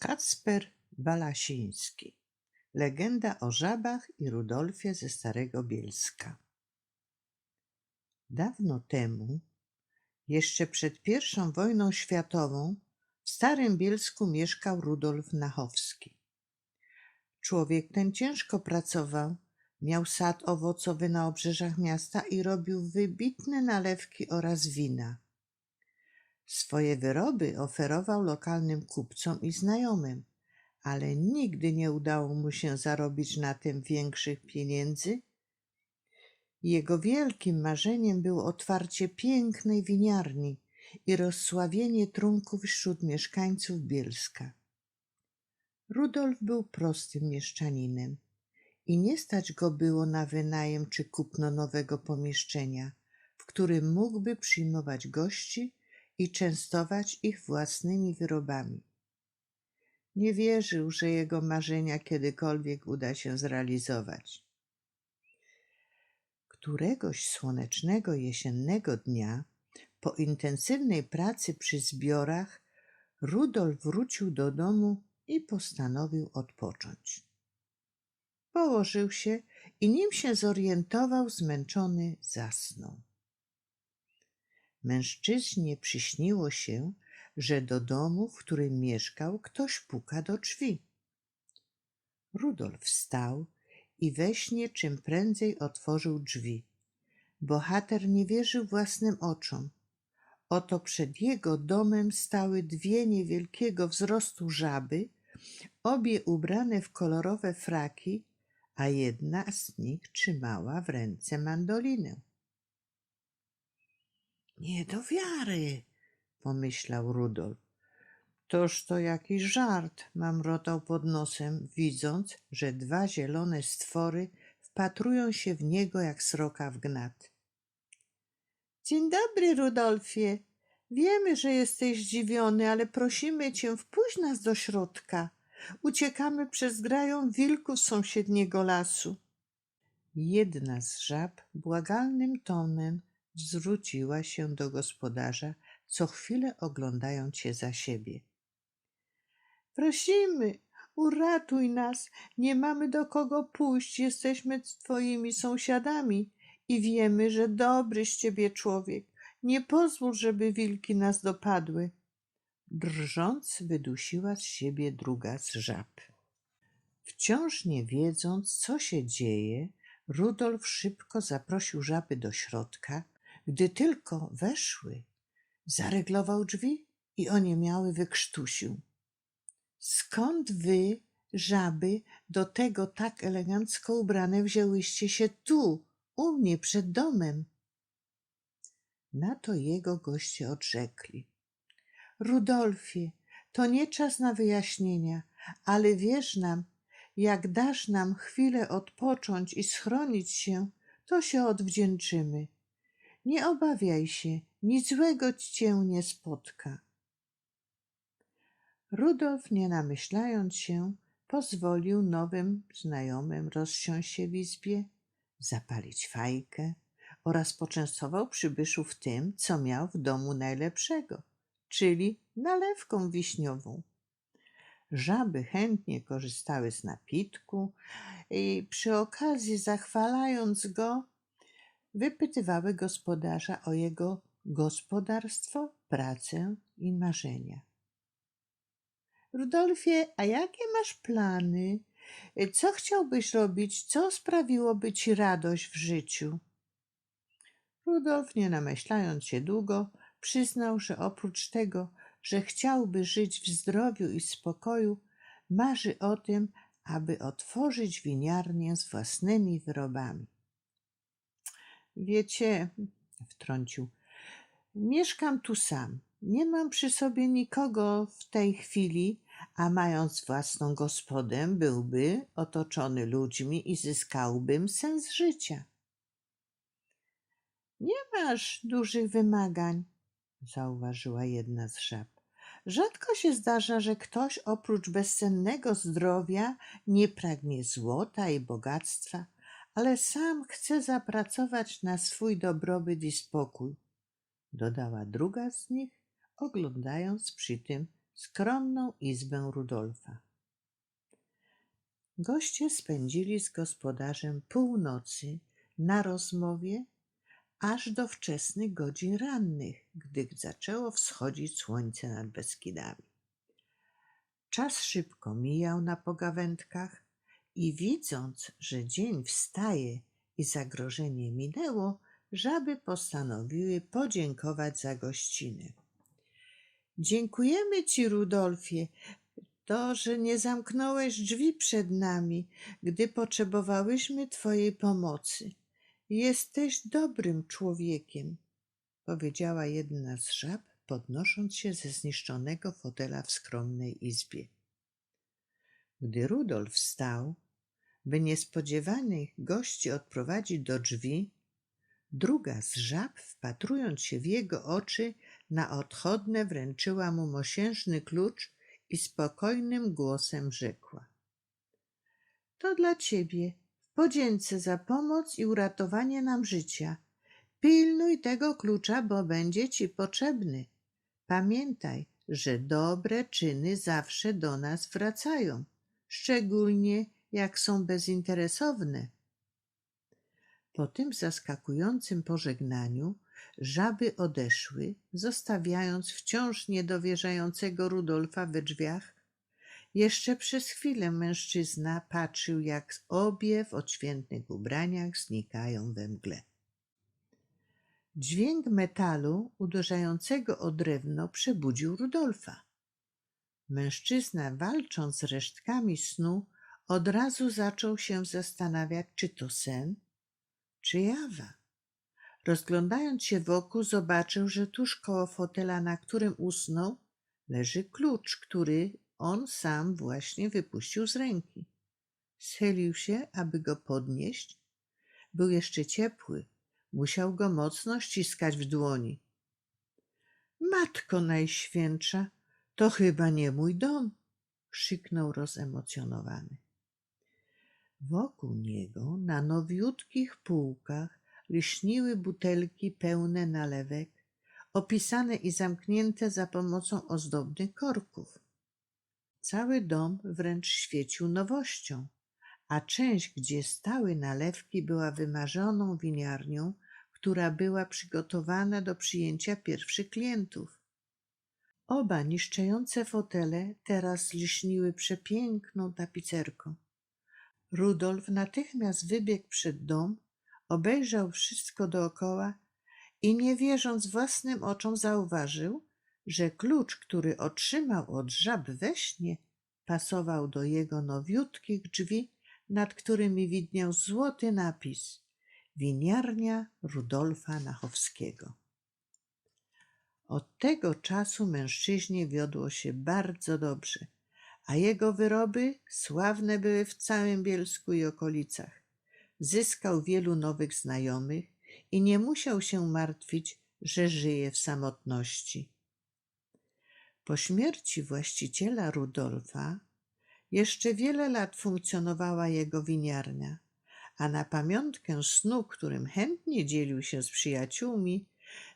Kacper Walasiński Legenda o żabach i Rudolfie ze Starego Bielska Dawno temu, jeszcze przed pierwszą wojną światową, w Starym Bielsku mieszkał Rudolf Nachowski. Człowiek ten ciężko pracował, miał sad owocowy na obrzeżach miasta i robił wybitne nalewki oraz wina. Swoje wyroby oferował lokalnym kupcom i znajomym, ale nigdy nie udało mu się zarobić na tym większych pieniędzy. Jego wielkim marzeniem było otwarcie pięknej winiarni i rozsławienie trunków wśród mieszkańców Bielska. Rudolf był prostym mieszczaninem i nie stać go było na wynajem czy kupno nowego pomieszczenia, w którym mógłby przyjmować gości i częstować ich własnymi wyrobami. Nie wierzył, że jego marzenia kiedykolwiek uda się zrealizować. Któregoś słonecznego jesiennego dnia, po intensywnej pracy przy zbiorach, Rudolf wrócił do domu i postanowił odpocząć. Położył się i nim się zorientował, zmęczony zasnął. Mężczyźnie przyśniło się, że do domu, w którym mieszkał, ktoś puka do drzwi. Rudolf wstał i we śnie czym prędzej otworzył drzwi. Bohater nie wierzył własnym oczom. Oto przed jego domem stały dwie niewielkiego wzrostu żaby, obie ubrane w kolorowe fraki, a jedna z nich trzymała w ręce mandolinę. Nie do wiary, pomyślał Rudolf. Toż to jakiś żart, mamrotał pod nosem, widząc, że dwa zielone stwory wpatrują się w niego jak sroka w gnat. Dzień dobry, Rudolfie. Wiemy, że jesteś zdziwiony, ale prosimy cię, wpuść nas do środka. Uciekamy przez grają wilków sąsiedniego lasu. Jedna z żab błagalnym tonem zwróciła się do gospodarza, co chwilę oglądając się za siebie. Prosimy, uratuj nas, nie mamy do kogo pójść, jesteśmy twoimi sąsiadami i wiemy, że dobry z ciebie człowiek. Nie pozwól, żeby wilki nas dopadły. Drżąc, wydusiła z siebie druga z żab. Wciąż nie wiedząc, co się dzieje, Rudolf szybko zaprosił żaby do środka. Gdy tylko weszły, zareglował drzwi i oniemiały wykrztusił. Skąd wy, żaby, do tego tak elegancko ubrane wzięłyście się tu, u mnie przed domem? Na to jego goście odrzekli. Rudolfie, to nie czas na wyjaśnienia, ale wierz nam, jak dasz nam chwilę odpocząć i schronić się, to się odwdzięczymy. Nie obawiaj się, nic złego cię nie spotka. Rudolf, nie namyślając się, pozwolił nowym znajomym rozsiąść się w izbie, zapalić fajkę oraz poczęstował przybyszów tym, co miał w domu najlepszego, czyli nalewką wiśniową. Żaby chętnie korzystały z napitku i przy okazji, zachwalając go, wypytywały gospodarza o jego gospodarstwo, pracę i marzenia. Rudolfie, a jakie masz plany? Co chciałbyś robić? Co sprawiłoby ci radość w życiu? Rudolf, nie namyślając się długo, przyznał, że oprócz tego, że chciałby żyć w zdrowiu i spokoju, marzy o tym, aby otworzyć winiarnię z własnymi wyrobami. Wiecie, wtrącił, mieszkam tu sam. Nie mam przy sobie nikogo w tej chwili, a mając własną gospodę, byłby otoczony ludźmi i zyskałbym sens życia. Nie masz dużych wymagań, zauważyła jedna z żab. Rzadko się zdarza, że ktoś oprócz bezcennego zdrowia nie pragnie złota i bogactwa, ale sam chce zapracować na swój dobrobyt i spokój, dodała druga z nich, oglądając przy tym skromną izbę Rudolfa. Goście spędzili z gospodarzem północy na rozmowie aż do wczesnych godzin rannych, gdy zaczęło wschodzić słońce nad Beskidami. Czas szybko mijał na pogawędkach i widząc, że dzień wstaje i zagrożenie minęło, żaby postanowiły podziękować za gościnę. Dziękujemy ci, Rudolfie, to, że nie zamknąłeś drzwi przed nami, gdy potrzebowałyśmy twojej pomocy. Jesteś dobrym człowiekiem, powiedziała jedna z żab, podnosząc się ze zniszczonego fotela w skromnej izbie. Gdy Rudolf wstał, by niespodziewanych gości odprowadzić do drzwi, druga z żab, wpatrując się w jego oczy, na odchodne wręczyła mu mosiężny klucz i spokojnym głosem rzekła: To dla ciebie, w podzięce za pomoc i uratowanie nam życia. Pilnuj tego klucza, bo będzie ci potrzebny. Pamiętaj, że dobre czyny zawsze do nas wracają, szczególnie jak są bezinteresowne. Po tym zaskakującym pożegnaniu żaby odeszły, zostawiając wciąż niedowierzającego Rudolfa we drzwiach. Jeszcze przez chwilę mężczyzna patrzył, jak obie w odświętnych ubraniach znikają we mgle. Dźwięk metalu uderzającego o drewno przebudził Rudolfa. Mężczyzna, walcząc z resztkami snu, od razu zaczął się zastanawiać, czy to sen, czy jawa. Rozglądając się wokół, zobaczył, że tuż koło fotela, na którym usnął, leży klucz, który on sam właśnie wypuścił z ręki. Schylił się, aby go podnieść. Był jeszcze ciepły, musiał go mocno ściskać w dłoni. Matko Najświętsza, to chyba nie mój dom, krzyknął rozemocjonowany. Wokół niego na nowiutkich półkach lśniły butelki pełne nalewek, opisane i zamknięte za pomocą ozdobnych korków. Cały dom wręcz świecił nowością, a część, gdzie stały nalewki, była wymarzoną winiarnią, która była przygotowana do przyjęcia pierwszych klientów. Oba niszczejące fotele teraz lśniły przepiękną tapicerką. Rudolf natychmiast wybiegł przed dom, obejrzał wszystko dookoła i nie wierząc własnym oczom zauważył, że klucz, który otrzymał od żab we śnie, pasował do jego nowiutkich drzwi, nad którymi widniał złoty napis Winiarnia Rudolfa Nachowskiego. Od tego czasu mężczyźnie wiodło się bardzo dobrze – a jego wyroby sławne były w całym Bielsku i okolicach. Zyskał wielu nowych znajomych i nie musiał się martwić, że żyje w samotności. Po śmierci właściciela Rudolfa jeszcze wiele lat funkcjonowała jego winiarnia, a na pamiątkę snu, którym chętnie dzielił się z przyjaciółmi,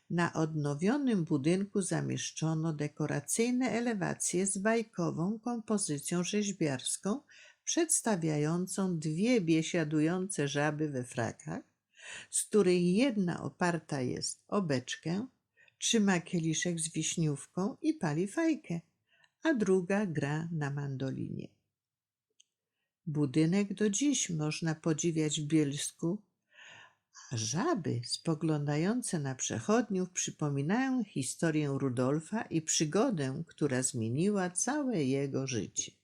na odnowionym budynku zamieszczono dekoracyjne elewacje z bajkową kompozycją rzeźbiarską przedstawiającą dwie biesiadujące żaby we frakach, z których jedna oparta jest o beczkę, trzyma kieliszek z wiśniówką i pali fajkę, a druga gra na mandolinie. Budynek do dziś można podziwiać w Bielsku żaby spoglądające na przechodniów przypominają historię Rudolfa i przygodę, która zmieniła całe jego życie.